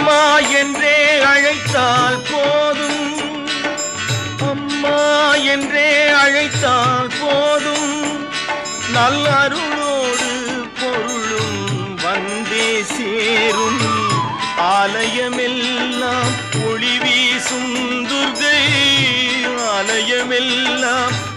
அம்மா என்றே அழைத்தால் போதும். அம்மா என்றே அழைத்தால் போதும். நல்ல அருளோடு பொருளும் வந்தே சேரும். ஆலயமெல்லாம் ஒளி வீசும் துர்கை. ஆலயமெல்லாம்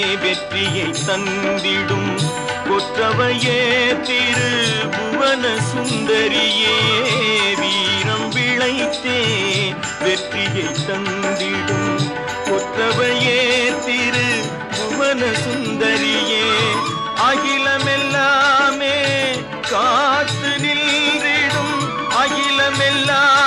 வெற்றியை தந்திடும் கொற்றவையே திரு புவன சுந்தரியே வீரம் விளைத்தே வெற்றியை தந்திடும் கொற்றவையே திரு புவன சுந்தரியே அகிலமெல்லாமே காத்து நின்றிடும் அகிலமெல்லாம்